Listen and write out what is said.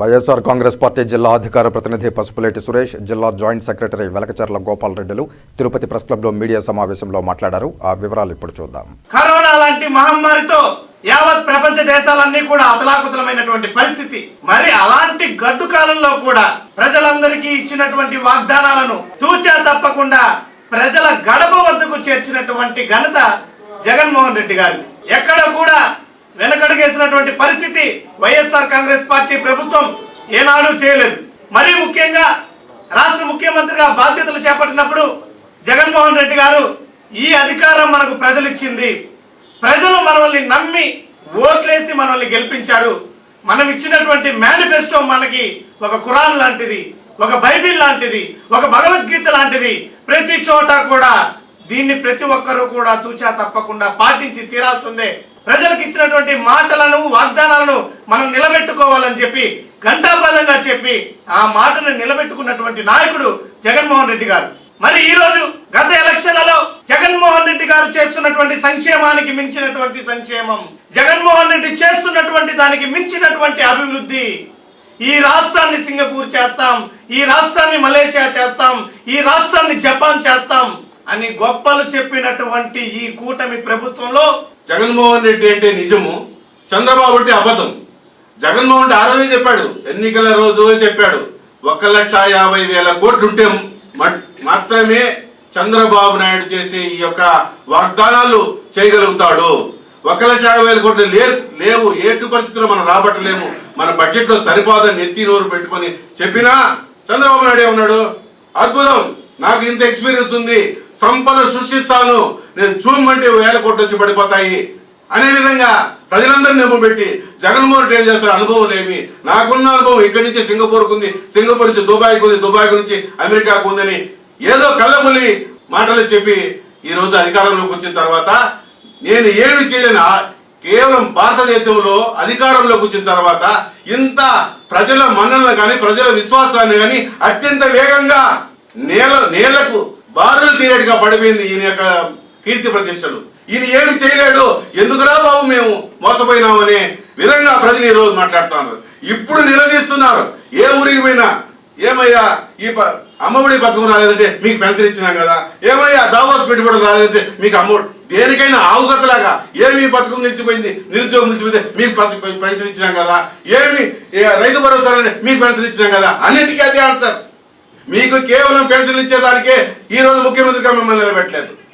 YSR Congress party జిల్లా అధికార ప్రతినిధి పసుపులేటి సురేష్ జిల్లా జాయింట్ సెక్రటరీ వెలకచర్ల గోపాల్ రెడ్డిలు తిరుపతి ప్రెస్ క్లబ్లో మీడియా సమావేశంలో మాట్లాడారు. ఆ వివరాలు ఇప్పుడు చూద్దాం. కరోనా లాంటి మహమ్మారితో యావత్ ప్రపంచ దేశాలన్నీ కూడా అతలాకుతలమైనటువంటి పరిస్థితి. మరి అలాంటి గడ్డు కాలంలో కూడా ప్రజలందరికీ ఇచ్చినటువంటి వాగ్దానాలను తూచా తప్పకుండా ప్రజల గడప వద్దకు చేర్చినటువంటి ఘనత జగన్మోహన్ రెడ్డి గారి ఎక్కడ కూడా వెనకడుగేసినటువంటి పరిస్థితి వైఎస్ఆర్ కాంగ్రెస్ పార్టీ ప్రభుత్వం ఏనాడు చేయలేదు. మరీ ముఖ్యంగా రాష్ట్ర ముఖ్యమంత్రిగా బాధ్యతలు చేపట్టినప్పుడు జగన్మోహన్ రెడ్డి గారు ఈ అధికారం మనకు ప్రజలు ఇచ్చింది ప్రజలు మనల్ని నమ్మి ఓట్లేసి మనల్ని గెలిపించారు. మనం ఇచ్చినటువంటి మేనిఫెస్టో మనకి ఒక ఖురాన్ లాంటిది ఒక బైబిల్ లాంటిది ఒక భగవద్గీత లాంటిది. ప్రతి చోట కూడా దీన్ని ప్రతి ఒక్కరూ కూడా తూచా తప్పకుండా పాటించి తీరాల్సిందే. ప్రజలకు ఇచ్చినటువంటి మాటలను వాగ్దానాలను మనం నిలబెట్టుకోవాలని చెప్పి ఘంటాపదంగా చెప్పి ఆ మాటను నిలబెట్టుకున్నటువంటి నాయకుడు జగన్మోహన్ రెడ్డి గారు. మరి ఈ రోజు గత ఎలక్షన్లలో జగన్మోహన్ రెడ్డి గారు చేస్తున్నటువంటి సంక్షేమానికి మించినటువంటి సంక్షేమం జగన్మోహన్ రెడ్డి చేస్తున్నటువంటి దానికి మించినటువంటి అభివృద్ధి ఈ రాష్ట్రాన్ని సింగపూర్ చేస్తాం ఈ రాష్ట్రాన్ని మలేషియా చేస్తాం ఈ రాష్ట్రాన్ని జపాన్ చేస్తాం అని గొప్పలు చెప్పినటువంటి ఈ కూటమి ప్రభుత్వంలో జగన్మోహన్ రెడ్డి అంటే నిజము చంద్రబాబు అంటే అబద్ధం. జగన్మోహన్ రెడ్డి ఆ రోజే చెప్పాడు ఎన్నికల రోజు చెప్పాడు ఒక లక్ష యాభై వేల కోట్లు ఉంటే మాత్రమే చంద్రబాబు నాయుడు చేసే ఈ యొక్క వాగ్దానాలు చేయగలుగుతాడు. ఒక లక్ష యాభై వేల కోట్లు లేవు లేవు ఏటు పరిస్థితుల్లో మనం రాబట్టలేము. మన బడ్జెట్లో సరిపోదని నెత్తి నోరు పెట్టుకొని చెప్పినా చంద్రబాబు నాయుడు ఏమన్నాడు అద్భుతం! నాకు ఇంత ఎక్స్పీరియన్స్ ఉంది. సంపద సృష్టిస్తాను. నేను చూడమంటే వేల కోట్లు వచ్చి పడిపోతాయి. అనే విధంగా ప్రజలందరినీ నింపబెట్టి జగన్మోహన్ రెడ్డి ఏం చేస్తారు అనుభవం లేమి. నాకున్న అనుభవం ఇక్కడి నుంచి సింగపూర్కు ఉంది. సింగపూర్ నుంచి దుబాయ్కి ఉంది. దుబాయ్ నుంచి అమెరికాకు ఉందని ఏదో కళ్ళబుల్లి మాటలు చెప్పి ఈ రోజు అధికారంలోకి వచ్చిన తర్వాత నేను ఏమి చేయలేను? కేవలం భారతదేశంలో అధికారంలోకి వచ్చిన తర్వాత ఇంత ప్రజల మన్నలను కానీ ప్రజల విశ్వాసాన్ని కానీ అత్యంత వేగంగా నేల నేలకు బారులు తీరేట్టుగా పడిపోయింది ఈయన యొక్క కీర్తి ప్రతిష్టలు. ఈయన ఏమి చేయలేడు. ఎందుకురా బాబు మేము మోసపోయినామనే విధంగా ప్రజలు ఈ రోజు మాట్లాడుతున్నారు. ఇప్పుడు నిలదీస్తున్నారు. ఏ ఊరికి పోయినా ఏమయ్యా ఈ ప- అమ్మఒడి పథకం రాలేదంటే మీకు పెన్షన్ ఇచ్చినాం కదా. ఏమయ్యా దావోస్ పెట్టుబడి రాలేదంటే మీకు అమ్మఒడి దేనికైనా ఆవుగతలాగా ఏమి ఈ పథకం నిలిచిపోయింది? నిరుద్యోగం నిలిచిపోయింది మీకు పెన్షన్ ఇచ్చినాం కదా. ఏమి రైతు భరోసా మీకు పెన్షన్ ఇచ్చినాం కదా. అన్నిటికీ అదే ఆన్సర్. మీకు కేవలం పెన్షన్ ఇచ్చేదానికే ఈ రోజు ముఖ్యమంత్రిగా మిమ్మల్ని నిలబెట్టలేదు.